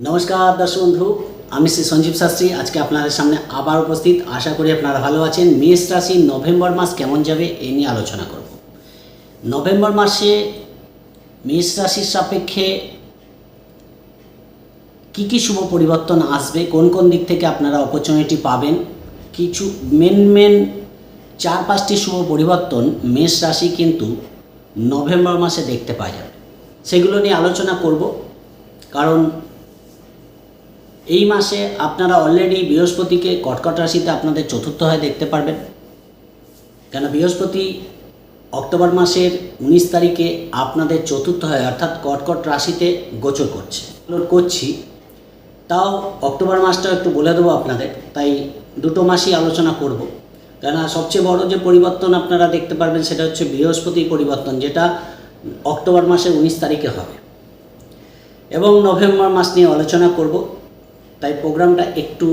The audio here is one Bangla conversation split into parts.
নমস্কার দর্শক বন্ধু, আমি শ্রী সঞ্জীব শাস্ত্রী। আজকে আপনাদের সামনে আবার উপস্থিত। আশা করি আপনারা ভালো আছেন। মেষ রাশি নভেম্বর মাস কেমন যাবে এই নিয়ে আলোচনা করব। নভেম্বর মাসে মেষ রাশির সাপেক্ষে কি কি শুভ পরিবর্তন আসবে? কোন কোন দিক থেকে আপনারা অপরচুনিটি পাবেন? কিছু মেন মেন চার পাঁচটি শুভ পরিবর্তন মেষ রাশি কিন্তু নভেম্বর মাসে দেখতে পাওয়া যাবে। সেগুলো নিয়ে আলোচনা করব। কারণ এই মাসে আপনারা অলরেডি বৃহস্পতিকে কটকট রাশিতে আপনাদের চতুর্থ হয় দেখতে পারবেন। কেন বৃহস্পতি অক্টোবর মাসের উনিশ তারিখে আপনাদের চতুর্থ হয়, অর্থাৎ কটকট রাশিতে গোচর করছে। করছি। তাও অক্টোবর মাসটাও একটু বলে দেবো আপনাদের, তাই দুটো মাসই আলোচনা করব। কেননা সবচেয়ে বড় যে পরিবর্তন আপনারা দেখতে পারবেন সেটা হচ্ছে বৃহস্পতির পরিবর্তন, যেটা অক্টোবর মাসের উনিশ তারিখে হবে। এবং নভেম্বর মাস নিয়ে আলোচনা করব। তাই প্রোগ্রামটা একটু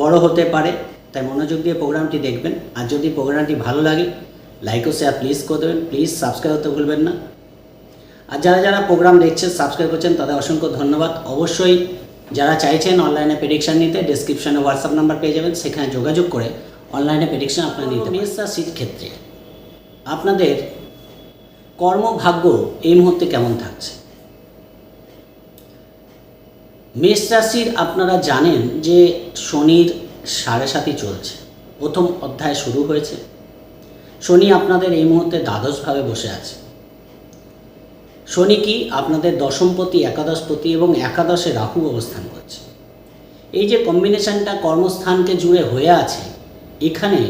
বড় হতে পারে। তাই মনোযোগ দিয়ে প্রোগ্রামটি দেখবেন। আর যদি প্রোগ্রামটি ভালো লাগে লাইক ও শেয়ার প্লিজ করে দেবেন। প্লিজ সাবস্ক্রাইব করতে ভুলবেন না। আর যারা যারা প্রোগ্রাম দেখছেন সাবস্ক্রাইব করছেন তাদের অসংখ্য ধন্যবাদ। অবশ্যই যারা চাইছেন অনলাইনে প্রেডিকশান নিতে ডিসক্রিপশানে হোয়াটসঅ্যাপ নাম্বার পেয়ে যাবেন। সেখানে যোগাযোগ করে অনলাইনে প্রেডিকশান আপনারা নিতে রাশির ক্ষেত্রে আপনাদের কর্মভাগ্য এই মুহূর্তে কেমন থাকছে? মেষ রাশির আপনারা জানেন যে শনির সাড়ে সাতই চলছে। প্রথম অধ্যায় শুরু হয়েছে। শনি আপনাদের এই মুহূর্তে দ্বাদশভাবে বসে আছে। শনি কি আপনাদের দশমপতি একাদশপতি এবং একাদশে রাহু অবস্থান করছে। এই যে কম্বিনেশনটা কর্মস্থানকে জুড়ে হয়ে আছে, এখানে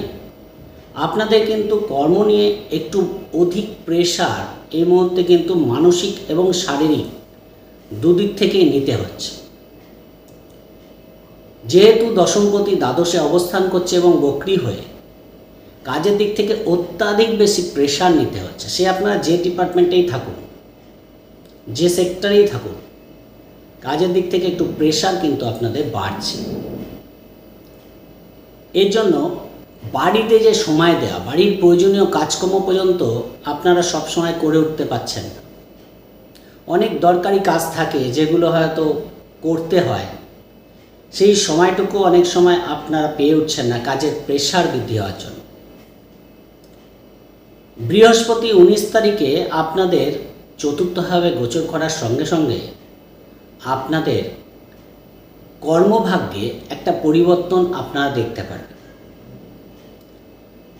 আপনাদের কিন্তু কর্ম নিয়ে একটু অধিক প্রেশার এই মুহূর্তে কিন্তু মানসিক এবং শারীরিক দুদিক থেকেই নিতে হচ্ছে। যেহেতু দশমপতি দ্বাদশে অবস্থান করছে এবং বক্রি হয়ে কাজের দিক থেকে অত্যাধিক বেশি প্রেশার নিতে হচ্ছে। সে আপনারা যে ডিপার্টমেন্টেই থাকুন, যে সেক্টরেই থাকুন, কাজের দিক থেকে একটু প্রেশার কিন্তু আপনাদের বাড়ছে। এর জন্য বাড়িতে যে সময় দেওয়া, বাড়ির প্রয়োজনীয় কাজকর্ম পর্যন্ত আপনারা সবসময় করে উঠতে পারছেন না। অনেক দরকারি কাজ থাকে যেগুলো হয়তো করতে হয় সেই সময়টুকু অনেক সময় আপনারা পেয়ে উঠছেন না, কাজের প্রেশার বৃদ্ধি হওয়ার জন্য। বৃহস্পতি উনিশ তারিখে আপনাদের চতুর্থভাবে গোচর করার সঙ্গে সঙ্গে আপনাদের কর্মভাগ্যে একটা পরিবর্তন আপনারা দেখতে পারবেন।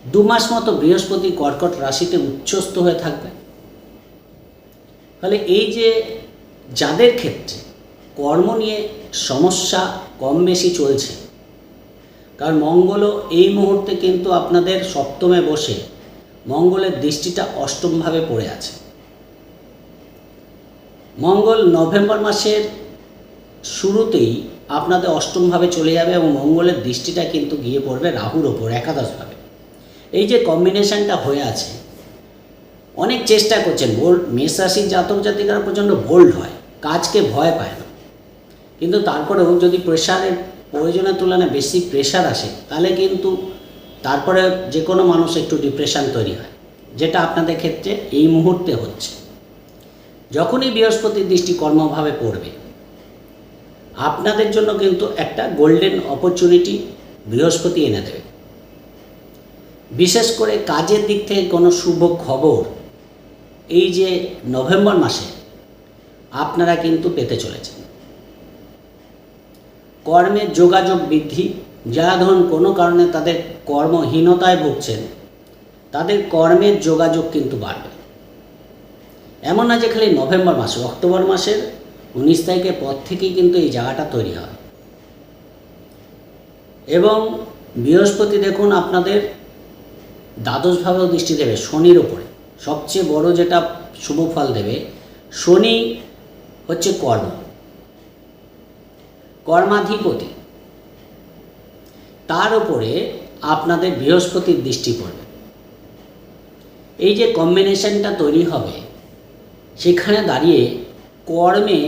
দু মাস মতো বৃহস্পতি কর্কট রাশিতে উচ্চস্থ হয়ে থাকবে। ফলে এই যে যাদের ক্ষেত্রে কর্ম নিয়ে সমস্যা কম বেশি চলছে। কারণ মঙ্গলও এই মুহূর্তে কিন্তু আপনাদের সপ্তমে বসে। মঙ্গলের দৃষ্টিটা অষ্টমভাবে পড়ে আছে। মঙ্গল নভেম্বর মাসের শুরুতেই আপনাদের অষ্টমভাবে চলে যাবে এবং মঙ্গলের দৃষ্টিটা কিন্তু গিয়ে পড়বে রাহুর ওপর একাদশভাবে। এই যে কম্বিনেশনটা হয়ে আছে, অনেক চেষ্টা করছেন, বোল্ড, মেষ রাশির জাতক জাতিকারা প্রচণ্ড বোল্ড হয়, কাজকে ভয় পায় না। কিন্তু তারপরেও যদি প্রেশারের প্রয়োজনের তুলনায় বেশি প্রেশার আসে, তাহলে কিন্তু তারপরে যে কোনো মানুষ একটু ডিপ্রেশন তৈরি হয়, যেটা আপনাদের ক্ষেত্রে এই মুহূর্তে হচ্ছে। যখনই বৃহস্পতির দৃষ্টি কর্মভাবে পড়বে, আপনাদের জন্য কিন্তু একটা গোল্ডেন অপরচুনিটি বৃহস্পতি এনে দেবে। বিশেষ করে কাজের দিক থেকে কোনো শুভ খবর এই যে নভেম্বর মাসে আপনারা কিন্তু পেতে চলেছেন। কর্মের যোগাযোগ বৃদ্ধি, যারা ধরুন কোনো কারণে তাদের কর্মহীনতায় ভুগছেন, তাদের কর্মের যোগাযোগ কিন্তু বাড়বে। এমন না যে খালি নভেম্বর মাসে, অক্টোবর মাসের উনিশ তারিখের পর থেকেই কিন্তু এই জায়গাটা তৈরি হয়। এবং বৃহস্পতি দেখুন আপনাদের দ্বাদশভাবেও দৃষ্টি দেবে, শনির ওপরে সবচেয়ে বড় যেটা শুভ ফল দেবে, শনি হচ্ছে কর্ম। কর্মাধিপতি। তার উপরে আপনাদের বৃহস্পতির দৃষ্টি পড়বে। এই যে কম্বিনেশনটা তৈরি হবে, সেখানে দাঁড়িয়ে কর্মে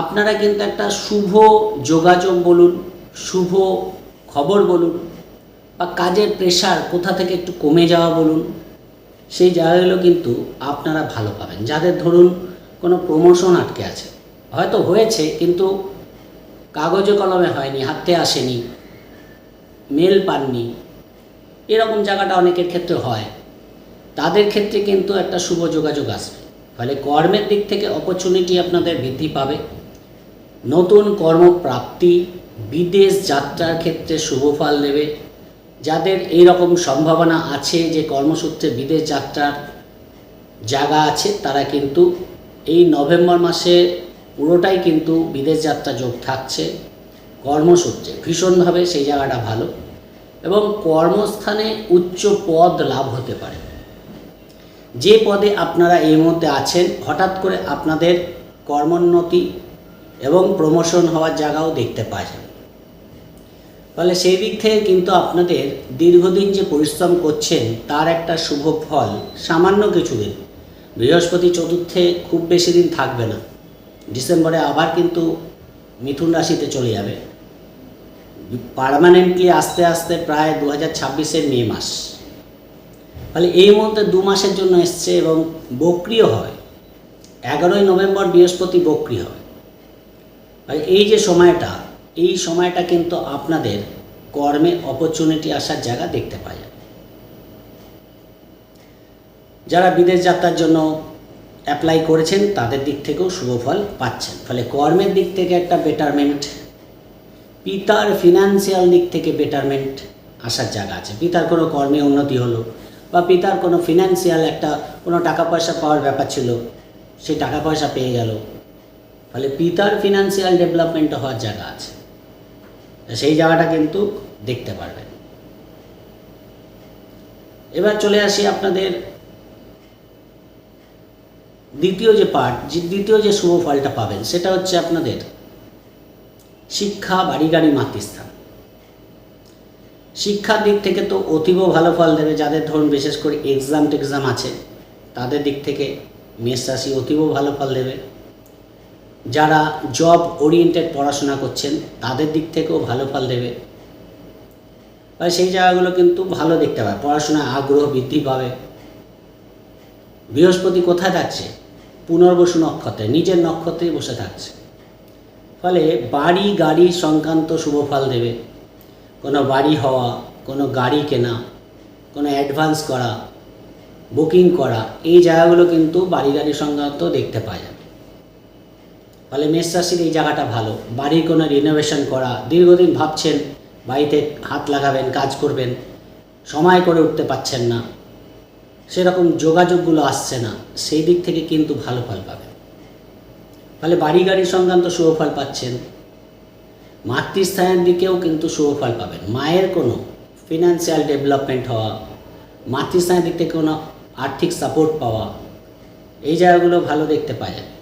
আপনারা কিন্তু একটা শুভ যোগাযোগ বলুন, শুভ খবর বলুন, বা কাজের প্রেশার কোথা থেকে একটু কমে যাওয়া বলুন, সেই জায়গাগুলো কিন্তু আপনারা ভালো পাবেন। যাদের ধরুন কোনো প্রমোশন আটকে আছে, হয়তো হয়েছে, কিন্তু কাগজে কলমে হয়নি, হাতে আসেনি, মেল পাননি। এরকম জায়গাটা অনেকের ক্ষেত্রে হয়। তাদের ক্ষেত্রে কিন্তু একটা শুভ যোগাযোগ আসবে। ফলে কর্মের দিক থেকে অপরচুনিটি আপনাদের বৃদ্ধি পাবে। নতুন কর্মপ্রাপ্তি, বিদেশ যাত্রার ক্ষেত্রে শুভ ফল দেবে যাদের এই রকম সম্ভাবনা আছে যে কর্মসূত্রে বিদেশ যাত্রার জায়গা আছে, তারা কিন্তু এই নভেম্বর মাসে পুরোটাই কিন্তু বিদেশ যাত্রা যোগ থাকছে, কর্মসূত্রে। ভীষণভাবে সেই জায়গাটা ভালো এবং কর্মস্থানে উচ্চ পদ লাভ হতে পারে। যে পদে আপনারা এই মুহূর্তে আছেন, হঠাৎ করে আপনাদের কর্মোন্নতি এবং প্রমোশন হওয়ার জায়গাও দেখতে পাওয়া ফলে সেই দিক থেকে কিন্তু আপনাদের দীর্ঘদিন যে পরিশ্রম করছেন, তার একটা শুভ ফল সামান্য কিছুদিন। বৃহস্পতি চতুর্থে খুব বেশি দিন থাকবে না। ডিসেম্বরে আবার কিন্তু মিথুন রাশিতে চলে যাবে। পার্মানেন্টলি আস্তে আস্তে প্রায় দু হাজার ছাব্বিশের মে মাস। ফলে এই মুহূর্তে দু মাসের জন্য এসছে এবং বক্রিয় হয়। এগারোই নভেম্বর বৃহস্পতি বক্রি হয়। আর এই যে সময়টা, এই সময়টা কিন্তু আপনাদের কর্মে অপরচুনিটি আসার জায়গা দেখতে পাওয়া যাবে যারা বিদেশ যাত্রার জন্য অ্যাপ্লাই করেছেন, তাদের দিক থেকেও শুভ ফল পাচ্ছেন। ফলে কর্মের দিক থেকে একটা বেটারমেন্ট পিতার ফিনান্সিয়াল দিক থেকে বেটারমেন্ট আসার জায়গা আছে। পিতার কোনো কর্মে উন্নতি হলো বা পিতার কোনো ফিনান্সিয়াল একটা, কোনো টাকা পয়সা পাওয়ার ব্যাপার ছিল, সেই টাকা পয়সা পেয়ে গেল। ফলে পিতার ফিনান্সিয়াল ডেভেলপমেন্ট হওয়ার জায়গা আছে। সেই জায়গাটা কিন্তু দেখতে পারবেন। এবার চলে আসি আপনাদের দ্বিতীয় যে পার্ট দ্বিতীয় যে শুভ ফলটা পাবেন, সেটা হচ্ছে আপনাদের শিক্ষা বাড়ি গাড়ি মাতৃস্থান। শিক্ষার দিক থেকে তো অতীব ভালো ফল দেবে, যাদের ধরুন বিশেষ করে এক্সাম টেক্সাম আছে, তাদের দিক থেকে মেষ রাশি অতীব ভালো ফল দেবে। যারা জব ওরিয়েন্টেড পড়াশোনা করছেন, তাদের দিক থেকেও ভালো ফল দেবে। সেই জায়গাগুলো কিন্তু ভালো দেখতে পাবে, পড়াশোনায় আগ্রহ বৃদ্ধি পাবে। বৃহস্পতি কোথায় থাকছে? পুনর্বসু নক্ষত্রে, নিজের নক্ষত্রেই বসে থাকছে। ফলে বাড়ি, গাড়ি সংক্রান্ত শুভ ফল দেবে। কোনো বাড়ি হওয়া, কোনো গাড়ি কেনা, কোনো অ্যাডভান্স করা, বুকিং করা, এই জায়গাগুলো কিন্তু বাড়ি, গাড়ি সংক্রান্ত দেখতে পাওয়া যাবে। ফলে মেষ রাশির এই জায়গাটা ভালো। বাড়ির কোনো রিনোভেশন করা, দীর্ঘদিন ভাবছেন, বাড়িতে হাত লাগাবেন, কাজ করবেন, সময় করে উঠতে পারছেন না। সেরকম যোগাযোগগুলো আসছে না, সেই দিক থেকে কিন্তু ভালো ফল পাবেন ফলে বাড়ি গাড়ি সংক্রান্ত শুভ ফল পাচ্ছেন। মাতৃস্থানের দিকেও কিন্তু শুভ ফল পাবেন। মায়ের কোনো ফিনান্সিয়াল ডেভেলপমেন্ট হওয়া, মাতৃস্থানের দিক থেকে কোনো আর্থিক সাপোর্ট পাওয়া, এই জায়গাগুলো ভালো দেখতে পাওয়া যাবে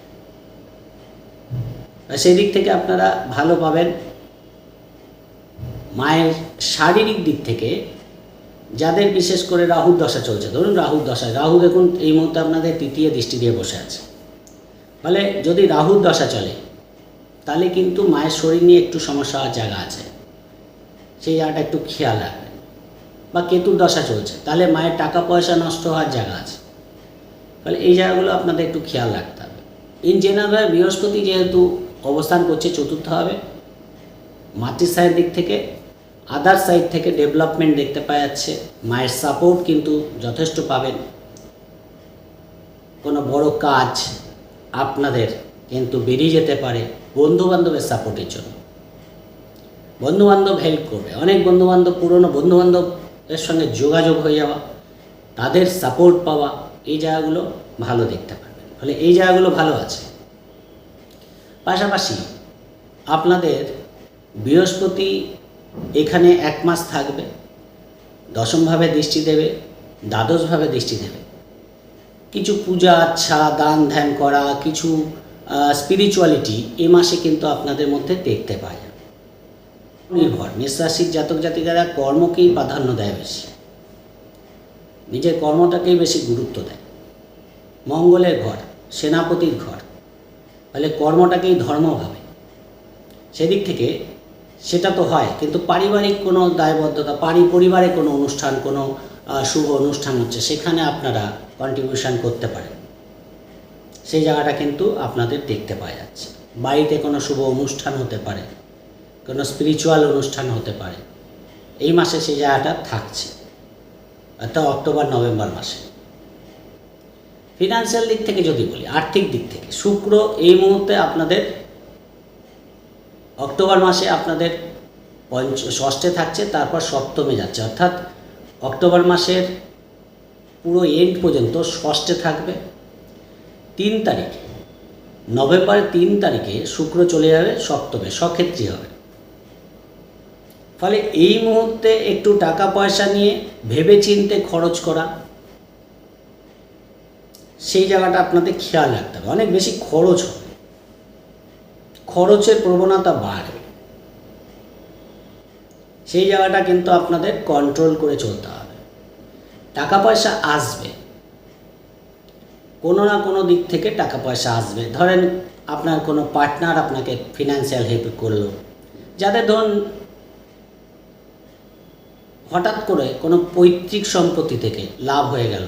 সেই দিক থেকে আপনারা ভালো পাবেন। মায়ের শারীরিক দিক থেকে যাদের বিশেষ করে রাহুর দশা চলছে, ধরুন রাহুর দশা রাহু দেখুন এই মুহূর্তে আপনাদের তৃতীয় দৃষ্টি দিয়ে বসে আছে। ফলে যদি রাহুর দশা চলে, তাহলে কিন্তু মায়ের শরীর নিয়ে একটু সমস্যা হওয়ার জায়গা আছে। সেই জায়গাটা একটু খেয়াল রাখবেন। বা কেতুর দশা চলছে, তাহলে মায়ের টাকা পয়সা নষ্ট হওয়ার জায়গা আছে। ফলে এই জায়গাগুলো আপনাদের একটু খেয়াল রাখতে হবে। ইন জেনারেল বৃহস্পতি যেহেতু অবস্থান করছে, চতুর্থ হবে। মাতৃস্থানের দিক থেকে আদার সাইড থেকে ডেভেলপমেন্ট দেখতে পাওয়া যাচ্ছে। মায়ের সাপোর্ট কিন্তু যথেষ্ট পাবেন। কোনো বড় কাজ আপনাদের কিন্তু বেরিয়ে যেতে পারে বন্ধুবান্ধবের সাপোর্টের জন্য। বন্ধুবান্ধব হেল্প করবে। অনেক বন্ধুবান্ধব, পুরনো বন্ধুবান্ধবের সঙ্গে যোগাযোগ হয়ে যাওয়া, তাদের সাপোর্ট পাওয়া, এই জায়গাগুলো ভালো দেখতে পারবেন ফলে এই জায়গাগুলো ভালো আছে। পাশাপাশি আপনাদের বৃহস্পতি এখানে এক মাস থাকবে। দশমভাবে দৃষ্টি দেবে, দ্বাদশভাবে দৃষ্টি দেবে। কিছু পূজা আচ্ছা দান ধ্যান করা, কিছু স্পিরিচুয়ালিটি এ মাসে কিন্তু আপনাদের মধ্যে দেখতে পাওয়া যাবে। নির্ভর। মেষরাশির জাতক জাতিকারা কর্মকেই প্রাধান্য দেয় বেশি। নিজের কর্মটাকেই বেশি গুরুত্ব দেয়। মঙ্গলের ঘর, সেনাপতির ঘর ফলে কর্মটাকেই ধর্ম ভাবে। সেদিক থেকে সেটা তো হয়, কিন্তু পারিবারিক কোনো দায়বদ্ধতা, পারি পরিবারে কোনো অনুষ্ঠান, কোনো শুভ অনুষ্ঠান হচ্ছে, সেখানে আপনারা কন্ট্রিবিউশন করতে পারেন। সেই জায়গাটা কিন্তু আপনাদের দেখতে পাওয়া যাচ্ছে। বাড়িতে কোনো শুভ অনুষ্ঠান হতে পারে, কোনো স্পিরিচুয়াল অনুষ্ঠান হতে পারে, এই মাসে সেই জায়গাটা থাকছে অর্থাৎ অক্টোবর, নভেম্বর মাসে। ফিনান্সিয়াল দিক থেকে যদি বলি, আর্থিক দিক থেকে, শুক্র এই মুহূর্তে আপনাদের অক্টোবর মাসে আপনাদের পঞ্চ, ষষ্ঠে থাকছে, তারপর সপ্তমে যাচ্ছে। অর্থাৎ অক্টোবর মাসের পুরো এন্ড পর্যন্ত ষষ্ঠে থাকবে। তিন তারিখে, নভেম্বরের তিন তারিখে শুক্র চলে যাবে, সপ্তমে সক্ষেত্রী হবে। ফলে এই মুহূর্তে একটু টাকা পয়সা নিয়ে ভেবে চিনতে খরচ করা, সেই জায়গাটা আপনাদের খেয়াল রাখতে হবে। অনেক বেশি খরচ হবে। খরচের প্রবণতা বাড়বে সেই জায়গাটা কিন্তু আপনাদের কন্ট্রোল করে চলতে হবে। টাকা পয়সা আসবে। কোনো না কোনো দিক থেকে টাকা পয়সা আসবে। ধরেন আপনার কোনো পার্টনার আপনাকে ফিনান্সিয়াল হেল্প করল। যাদের ধরুন হঠাৎ করে কোনো পৈতৃক সম্পত্তি থেকে লাভ হয়ে গেল।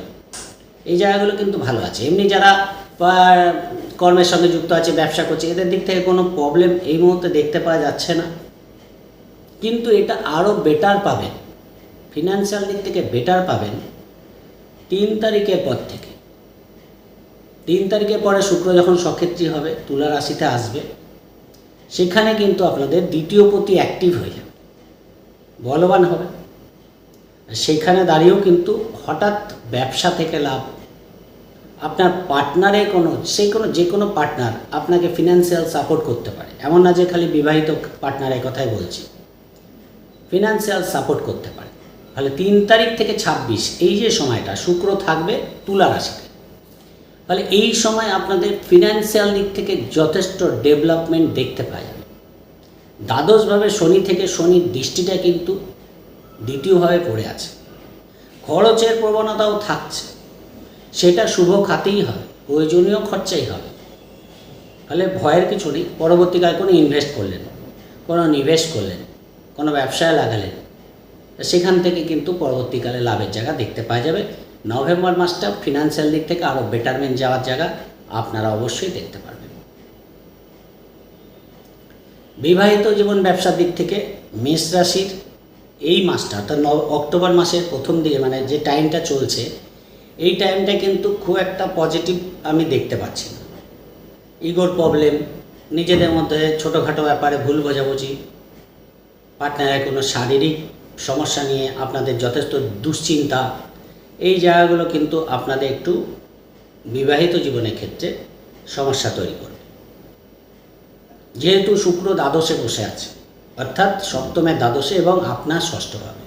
এই জায়গাগুলো কিন্তু ভালো আছে। এমনি যারা কর্মের সঙ্গে যুক্ত আছে, ব্যবসা করছে, এদের দিক থেকে কোনো প্রবলেম এই মুহূর্তে দেখতে পাওয়া যাচ্ছে না। কিন্তু এটা আরও বেটার পাবেন। ফিনান্সিয়াল দিক থেকে বেটার পাবেন তিন তারিখের পর থেকে। তিন তারিখের পরে শুক্র যখন সক্ষেত্রী হবে, তুলা রাশিতে আসবে, সেখানে কিন্তু আপনাদের দ্বিতীয় প্রতি অ্যাক্টিভ হয়ে যাবে। বলবান হবে। সেখানে দাঁড়িয়েও কিন্তু হঠাৎ ব্যবসা থেকে লাভ আপনার পার্টনারে কোনো সেই কোনো, যে কোনো পার্টনার আপনাকে ফিনান্সিয়াল সাপোর্ট করতে পারে। এমন না যে খালি বিবাহিত পার্টনারের কথাই বলছি। ফিনান্সিয়াল সাপোর্ট করতে পারে। তাহলে তিন তারিখ থেকে ছাব্বিশ, এই যে সময়টা, শুক্র থাকবে, তুলা রাশিতে। তাহলে এই সময় আপনাদের ফিনান্সিয়াল দিক থেকে যথেষ্ট ডেভেলপমেন্ট দেখতে পাওয়া যাবে। দ্বাদশভাবে শনি থেকে শনির দৃষ্টিটা কিন্তু দ্বিতীয়ভাবে পড়ে আছে। খরচের প্রবণতাও থাকছে। সেটা শুভ খাতেই হবে, প্রয়োজনীয় খরচাই হবে। তাহলে ভয়ের কিছু নেই, পরবর্তীকালে কোনো ইনভেস্ট করলেন কোনো নিবেশ করলেন কোনো ব্যবসায় লাগালেন সেখান থেকে কিন্তু পরবর্তীকালে লাভের জায়গা দেখতে পাওয়া যাবে। নভেম্বর মাসটা ফিনান্সিয়াল দিক থেকে আরও বেটারমেন্ট যাওয়ার জায়গা আপনারা অবশ্যই দেখতে পারবেন। বিবাহিত জীবন ব্যবসার দিক থেকে মেষ রাশির এই মাসটা, অর্থাৎ অক্টোবর মাসের প্রথম দিকে মানে যে টাইমটা চলছে এই টাইমটা কিন্তু খুব একটা পজিটিভ আমি দেখতে পাচ্ছি না। ইগোর প্রবলেম নিজেদের মধ্যে ছোটোখাটো ব্যাপারে ভুল বোঝাবুঝি পার্টনারের কোনো শারীরিক সমস্যা নিয়ে আপনাদের যথেষ্ট দুশ্চিন্তা, এই জায়গাগুলো কিন্তু আপনাদের একটু বিবাহিত জীবনের ক্ষেত্রে সমস্যা তৈরি করবে। যেহেতু শুক্র দ্বাদশে বসে আছে, অর্থাৎ সপ্তমের দ্বাদশে এবং আপনার ষষ্ঠভাবে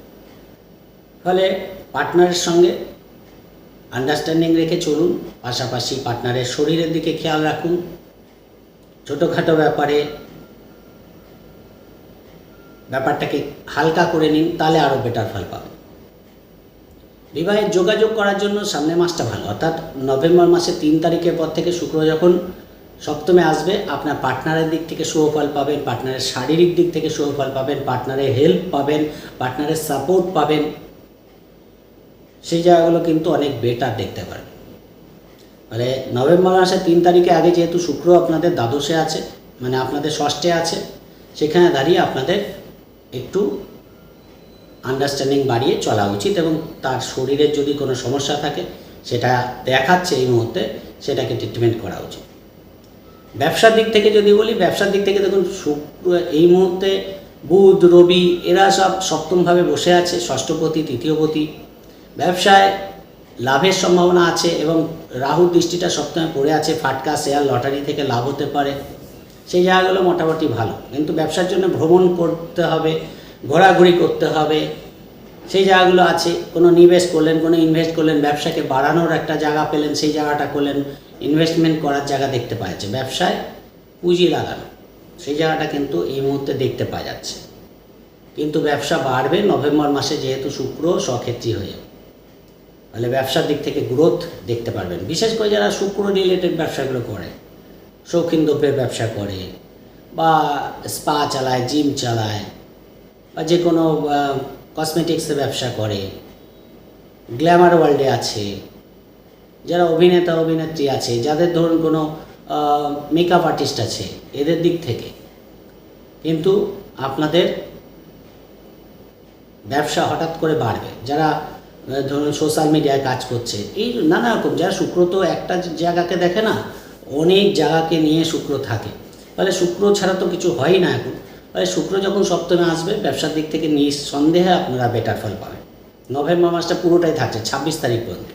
ফলে পার্টনারের সঙ্গে আন্ডারস্ট্যান্ডিং রেখে চলুন, পাশাপাশি পার্টনারের শরীরের দিকে খেয়াল রাখুন। ছোটোখাটো ব্যাপারে ব্যাপারটাকে হালকা করে নিন, তাহলে আরও বেটার ফল পাবেন। বিবাহের যোগাযোগ করার জন্য সামনের মাসটা ভালো, অর্থাৎ নভেম্বর মাসের তিন তারিখের পর থেকে শুক্র যখন সপ্তমে আসবে, আপনার পার্টনারের দিক থেকে শুভফল পাবেন পার্টনারের শারীরিক দিক থেকে শুভফল পাবেন পার্টনারের হেল্প পাবেন পার্টনারের সাপোর্ট পাবেন। সেই জায়গাগুলো কিন্তু অনেক বেটার দেখতে পারেন মানে নভেম্বর মাসের তিন তারিখে আগে যেহেতু শুক্র আপনাদের দ্বাদশে আছে মানে আপনাদের ষষ্ঠে আছে, সেখানে দাঁড়িয়ে আপনাদের একটু আন্ডারস্ট্যান্ডিং বাড়িয়ে চলা উচিত এবং তার শরীরের যদি কোনো সমস্যা থাকে, সেটা দেখাচ্ছে এই মুহূর্তে, সেটাকে ট্রিটমেন্ট করা উচিত। ব্যবসার দিক থেকে যদি বলি, ব্যবসার দিক থেকে দেখুন, শুক্র, এই মুহূর্তে বুধ, রবি, এরা সব সপ্তমভাবে বসে আছে, ষষ্ঠপতি, তৃতীয়পতি ব্যবসায় লাভের সম্ভাবনা আছে এবং রাহু দৃষ্টিটা সপ্তমে পড়ে আছে, ফাটকা, শেয়ার, লটারি থেকে লাভ হতে পারে। সেই জায়গাগুলো মোটামুটি ভালো। কিন্তু ব্যবসার জন্য ভ্রমণ করতে হবে, ঘোরাঘুরি করতে হবে, সেই জায়গাগুলো আছে। কোনো নিবেশ করলেন, কোনো ইনভেস্ট করলেন, ব্যবসাকে বাড়ানোর একটা জায়গা পেলেন, সেই জায়গাটা করলেন ইনভেস্টমেন্ট করার জায়গা দেখতে পাওয়া যাচ্ছে। ব্যবসায় পুঁজি লাগানো, সেই জায়গাটা কিন্তু এই মুহূর্তে দেখতে পাওয়া যাচ্ছে। কিন্তু ব্যবসা বাড়বে, নভেম্বর মাসে যেহেতু শুক্র সক্ষেত্রী হয়ে তাহলে ব্যবসার দিক থেকে গ্রোথ দেখতে পারবেন। বিশেষ করে যারা শুক্র রিলেটেড ব্যবসাগুলো করে শৌখিন দ্রব্যের ব্যবসা করে, বা স্পা চালায় জিম চালায়, বা যে কোনো কসমেটিক্সের ব্যবসা করে গ্ল্যামার ওয়ার্ল্ডে আছে, যারা অভিনেতা, অভিনেত্রী আছে, যাদের ধরুন কোনো মেকআপ আর্টিস্ট আছে, এদের দিক থেকে। কিন্তু আপনাদের ব্যবসা হঠাৎ করে বাড়বে। যারা ধরুন সোশ্যাল মিডিয়ায় কাজ করছে। এই নানা রকম, যারা শুক্র তো একটা জায়গাকে দেখে না, অনেক জায়গাকে নিয়ে শুক্র থাকে। ফলে শুক্র ছাড়া তো কিছু হয় না এখন। ফলে শুক্র যখন সপ্তমে আসবে, ব্যবসার দিক থেকে নিঃসন্দেহে আপনারা বেটার ফল পাবেন। নভেম্বর মাসটা পুরোটাই থাকছে, ছাব্বিশ তারিখ পর্যন্ত।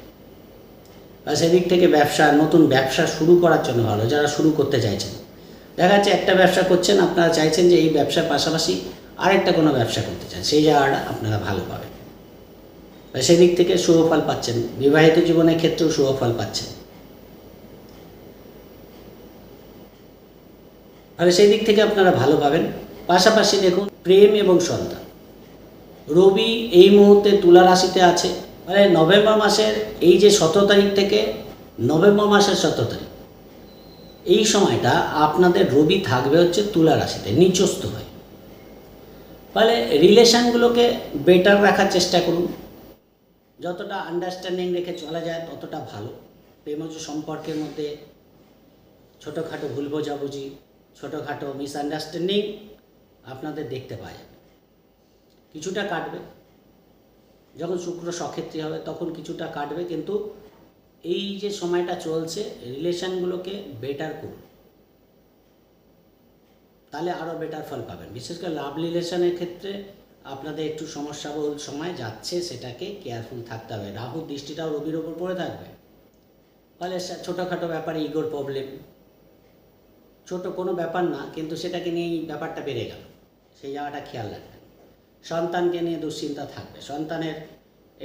সেদিক থেকে ব্যবসা, নতুন ব্যবসা শুরু করার জন্য ভালো, যারা শুরু করতে চাইছেন। দেখা যাচ্ছে একটা ব্যবসা করছেন, আপনারা চাইছেন যে এই ব্যবসার পাশাপাশি আরেকটা কোনো ব্যবসা করতে চান, সেই জায়গাটা আপনারা ভালো পাবেন। সেদিক থেকে শুভ ফল পাচ্ছেন। বিবাহিত জীবনের ক্ষেত্রেও শুভ ফল পাচ্ছেন। তাহলে সেই দিক থেকে আপনারা ভালো পাবেন। পাশাপাশি দেখুন, প্রেম এবং সন্তান। রবি এই মুহূর্তে তুলা রাশিতে আছে। মানে নভেম্বর মাসের এই যে সতেরো তারিখ থেকে নভেম্বর মাসের সতেরো তারিখ, এই সময়টা আপনাদের রবি থাকবে হচ্ছে তুলা রাশিতে, নিচস্থ হয়ে। ফলে রিলেশনগুলোকে বেটার রাখার চেষ্টা করুন। যতটা আন্ডারস্ট্যান্ডিং রেখে চলা যায় ততটা ভালো। প্রেমজ সম্পর্কের মধ্যে ছোটোখাটো ভুল বোঝাবুঝি, ছোটোখাটো মিসআন্ডারস্ট্যান্ডিং আপনাদের দেখতে পাওয়া যাবে কিছুটা কাটবে। যখন শুক্র সক্ষেত্রী হবে তখন কিছুটা কাটবে, কিন্তু এই যে সময়টা চলছে রিলেশনগুলোকে বেটার করুন। তাহলে আরও বেটার ফল পাবেন। বিশেষ করে লাভ রিলেশনের ক্ষেত্রে আপনাদের একটু সমস্যাবহুল সময় যাচ্ছে, সেটাকে কেয়ারফুল থাকতে হবে। রাহুর দৃষ্টিটাও রবির ওপর পড়ে থাকবে। ফলে ছোটোখাটো ব্যাপারে ইগোর প্রবলেম ছোট কোনো ব্যাপার না, কিন্তু সেটাকে নিয়েই ব্যাপারটা বেড়ে গেল। সেই জায়গাটা খেয়াল রাখবেন। সন্তানকে নিয়ে দুশ্চিন্তা থাকবে। সন্তানের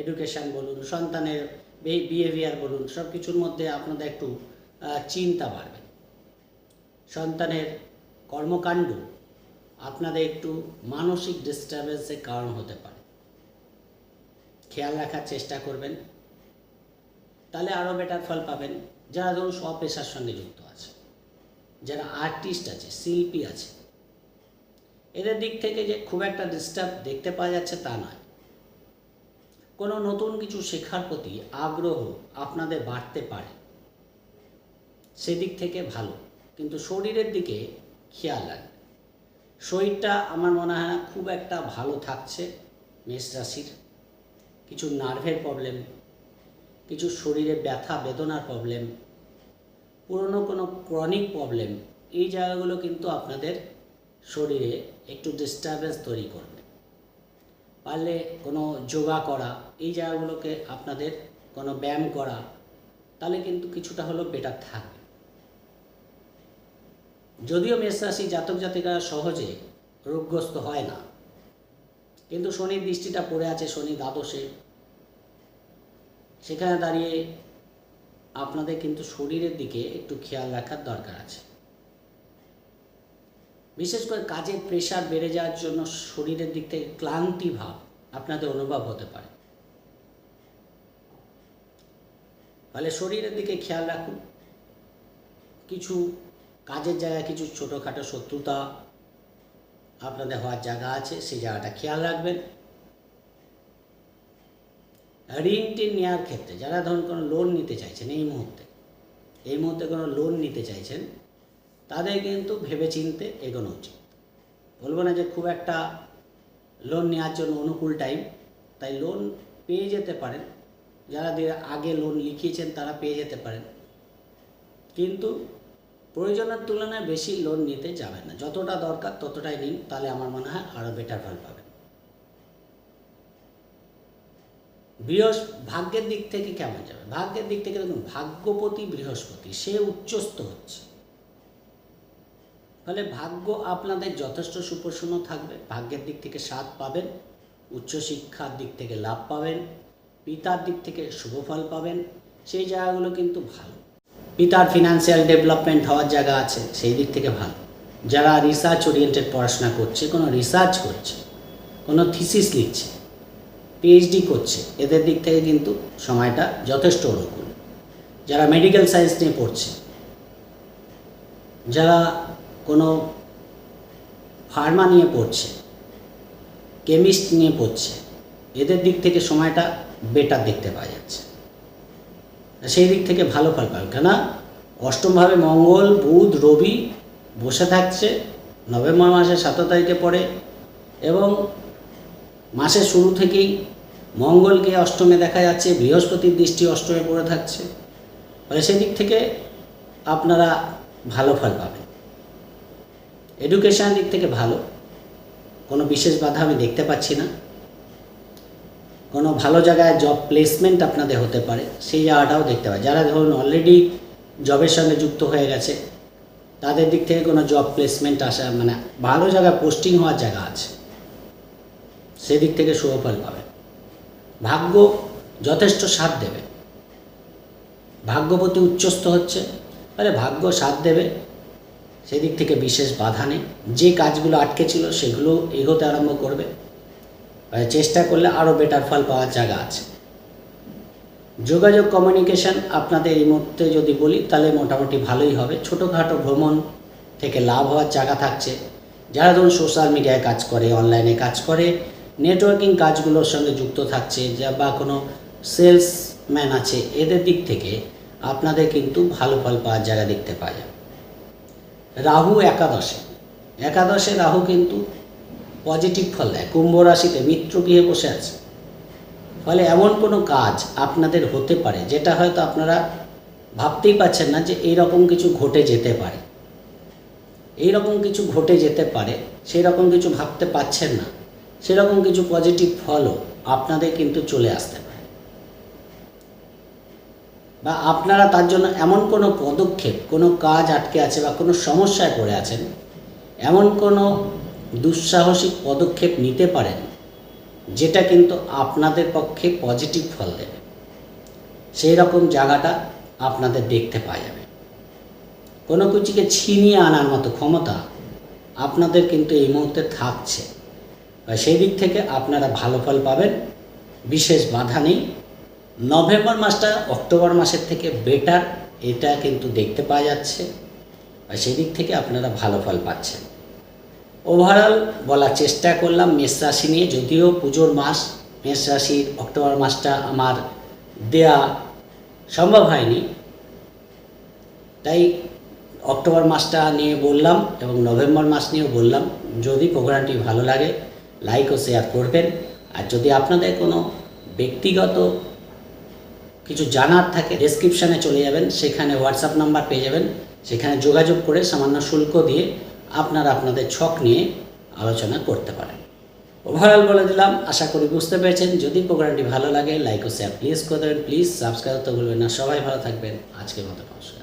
এডুকেশান বলুন, সন্তানের বিহেভিয়ার বলুন সব কিছুর মধ্যে আপনাদের একটু চিন্তা বাড়বে। সন্তানের কর্মকাণ্ড আপনাদের একটু মানসিক ডিস্টারবেন্সের কারণ হতে পারে। খেয়াল রাখার চেষ্টা করবেন। তাহলে আরও বেটার ফল পাবেন। যারা ধরুন স্বপেশার সঙ্গে যুক্ত আছে, যারা আর্টিস্ট আছে, শিল্পী আছে, এদের দিক থেকে যে খুব একটা ডিস্টার্ব দেখতে পাওয়া যাচ্ছে তা নয়। কোনো নতুন কিছু শেখার প্রতি আগ্রহ আপনাদের বাড়তে পারে। সেদিক থেকে ভালো। কিন্তু শরীরের দিকে খেয়াল রাখবে শরীরটা আমার মনে হয় না খুব একটা ভালো থাকছে মেষ রাশির। কিছু নার্ভের প্রবলেম কিছু শরীরে ব্যথা, বেদনার প্রবলেম পুরনো কোনো ক্রনিক প্রবলেম এই জায়গাগুলো কিন্তু আপনাদের শরীরে একটু ডিস্টারবেন্স তৈরি করবে। পারলে কোনো যোগা করা, এই জায়গাগুলোকে আপনাদের কোনো ব্যায়াম করা, তাহলে কিন্তু কিছুটা হলেও বেটার থাকবে। যদিও মেষ রাশি জাতক জাতিকা সহজে রোগগ্রস্ত হয় না। কিন্তু শনির দৃষ্টিটা পড়ে আছে, শনি দ্বাদশে। সেখানে দাঁড়িয়ে আপনাদের কিন্তু শরীরের দিকে একটু খেয়াল রাখার দরকার আছে। বিশেষ করে কাজের প্রেশার বেড়ে যাওয়ার জন্য শরীরের দিক থেকে ক্লান্তি ভাব আপনাদের অনুভব হতে পারে। ফলে শরীরের দিকে খেয়াল রাখুন। কিছু কাজের জায়গায় কিছু ছোটোখাটো শত্রুতা আপনাদের হওয়ার জায়গা আছে, সেই জায়গাটা খেয়াল রাখবেন। ঋণ টিন নেওয়ার ক্ষেত্রে যারা ধরুন কোনো লোন নিতে চাইছেন, এই মুহূর্তে এই মুহূর্তে কোনো লোন নিতে চাইছেন, তাদের কিন্তু ভেবেচিন্তে এগোনো উচিত। বলব না যে খুব একটা লোন নেওয়ার জন্য অনুকূল টাইম তাই লোন পেয়ে যেতে পারেন। যারা আগে লোন লিখিয়েছেন, তারা পেয়ে যেতে পারেন। কিন্তু প্রয়োজনের তুলনায় বেশি লোন নিতে যাবেন না। যতটা দরকার ততটাই নিন, তাহলে আমার মনে হয় আরও বেটার ফল পাবেন। বৃহস্প ভাগ্যের দিক থেকে কেমন যাবে? ভাগ্যের দিক থেকে দেখুন, ভাগ্যপতি বৃহস্পতি, সে উচ্চস্থ হচ্ছে। ফলে ভাগ্য আপনাদের যথেষ্ট সুপ্রসন্ন থাকবে, ভাগ্যের দিক থেকে স্বাদ পাবেন, উচ্চশিক্ষার দিক থেকে লাভ পাবেন, পিতার দিক থেকে শুভ ফল পাবেন, সেই জায়গাগুলো কিন্তু ভালো। পিতার ফিনান্সিয়াল ডেভেলপমেন্ট হওয়ার জায়গা আছে, সেই দিক থেকে ভালো। যারা রিসার্চ ওরিয়েন্টেড পড়াশোনা করছে, কোনো রিসার্চ করছে, কোনো থিসিস লিখছে পিএইচডি করছে, এদের দিক থেকে কিন্তু সময়টা যথেষ্ট অনুকূল। যারা মেডিকেল সায়েন্স নিয়ে পড়ছে, যারা কোনো ফার্মা নিয়ে পড়ছে কেমিস্ট নিয়ে পড়ছে, এদের দিক থেকে সময়টা বেটার দেখতে পাওয়া যাচ্ছে। সেই দিক থেকে ভালো ফল পাবে। কেন অষ্টমভাবে মঙ্গল, বুধ, রবি বসে থাকছে, নভেম্বর মাসের সতেরো তারিখে পড়ে এবং মাসের শুরু থেকেই মঙ্গলকে অষ্টমে দেখা যাচ্ছে, বৃহস্পতির দৃষ্টি অষ্টমে পড়ে থাকছে। ফলে সেদিক থেকে আপনারা ভালো ফল পাবেন। এডুকেশান দিক থেকে ভালো। কোনো বিশেষ বাধা আমি দেখতে পাচ্ছি না। কোনো ভালো জায়গায় জব প্লেসমেন্ট আপনাদের হতে পারে, সেই জায়গাটাও দেখতে পাই যারা ধরুন অলরেডি জবের সঙ্গে যুক্ত হয়ে গেছে, তাদের দিক থেকে কোনো জব প্লেসমেন্ট আসা মানে ভালো জায়গায় পোস্টিং হওয়ার জায়গা আছে, সেদিক থেকে শুভফল পাবেন। ভাগ্য যথেষ্ট সাথ দেবে। ভাগ্যপতি উচ্চস্থ হচ্ছে, আরে ভাগ্য সাথ দেবে, সেদিক থেকে বিশেষ বাধা নেই। যে কাজগুলো আটকে ছিল, সেগুলো এগোতে আরম্ভ করবে। চেষ্টা করলে আরও বেটার ফল পাওয়ার জায়গা আছে। যোগাযোগ কমিউনিকেশন আপনাদের এই মুহূর্তে যদি বলি, তাহলে মোটামুটি ভালোই হবে। ছোটোখাটো ভ্রমণ থেকে লাভ হওয়ার জায়গা থাকছে। যারা ধরুন সোশ্যাল মিডিয়ায় কাজ করে অনলাইনে কাজ করে নেটওয়ার্কিং কাজগুলোর সঙ্গে যুক্ত থাকছে, যা বা কোনো সেলসম্যান আছে, এদের দিক থেকে আপনাদের কিন্তু ভালো ফল পাওয়ার জায়গা দেখতে পাওয়া যাবে রাহু একাদশে। একাদশে রাহু কিন্তু পজিটিভ ফল দেয় কুম্ভ রাশিতে মিত্র গৃহে বসে আছে। ফলে এমন কোনো কাজ আপনাদের হতে পারে যেটা হয়তো আপনারা ভাবতেই পারছেন না যে এইরকম কিছু ঘটে যেতে পারে। এইরকম কিছু ঘটে যেতে পারে সেই রকম কিছু ভাবতে পারছেন না সেরকম কিছু পজিটিভ ফলও আপনাদের কিন্তু চলে আসতে পারে। বা আপনারা তার জন্য এমন কোনো পদক্ষেপ, কোনো কাজ আটকে আছে বা কোনো সমস্যায় পড়ে আছেন, এমন কোনো দুঃসাহসিক পদক্ষেপ নিতে পারেন, যেটা কিন্তু আপনাদের পক্ষে পজিটিভ ফল দেবে। সেই রকম জায়গাটা আপনাদের দেখতে পাওয়া যাবে। কোনো কিছুকে ছিনিয়ে আনার মতো ক্ষমতা আপনাদের কিন্তু এই মুহূর্তে থাকছে। সেই দিক থেকে আপনারা ভালো ফল পাবেন। বিশেষ বাধা নেই। নভেম্বর মাসটা অক্টোবর মাসের থেকে বেটার এটা কিন্তু দেখতে পাওয়া যাচ্ছে। আর সেই দিক থেকে আপনারা ভালো ফল পাচ্ছেন। ওভারঅল বলার চেষ্টা করলাম মেষ রাশি নিয়ে। যদিও পুজোর মাস, মেষ রাশির অক্টোবর মাসটা আমার দেয়া সম্ভব হয়নি। তাই অক্টোবর মাসটা নিয়ে বললাম এবং নভেম্বর মাস নিয়েও বললাম। যদি প্রোগ্রামটি ভালো লাগে, লাইক ও শেয়ার করবেন। আর যদি আপনাদের কোনো ব্যক্তিগত কিছু জানার থাকে ডেসক্রিপশানে চলে যাবেন। সেখানে হোয়াটসঅ্যাপ নাম্বার পেয়ে যাবেন। সেখানে যোগাযোগ করে সামান্য শুল্ক দিয়ে আপনারা আপনাদের ছক নিয়ে আলোচনা করতে পারেন। ওভারঅল বলে দিলাম, আশা করি বুঝতে পেরেছেন। যদি প্রোগ্রামটি ভালো লাগে লাইক ও শেয়ার প্লিজ করে দেবেন। প্লিজ সাবস্ক্রাইব তো বলবেন না। সবাই ভালো থাকবেন। আজকের মতো নমস্কার।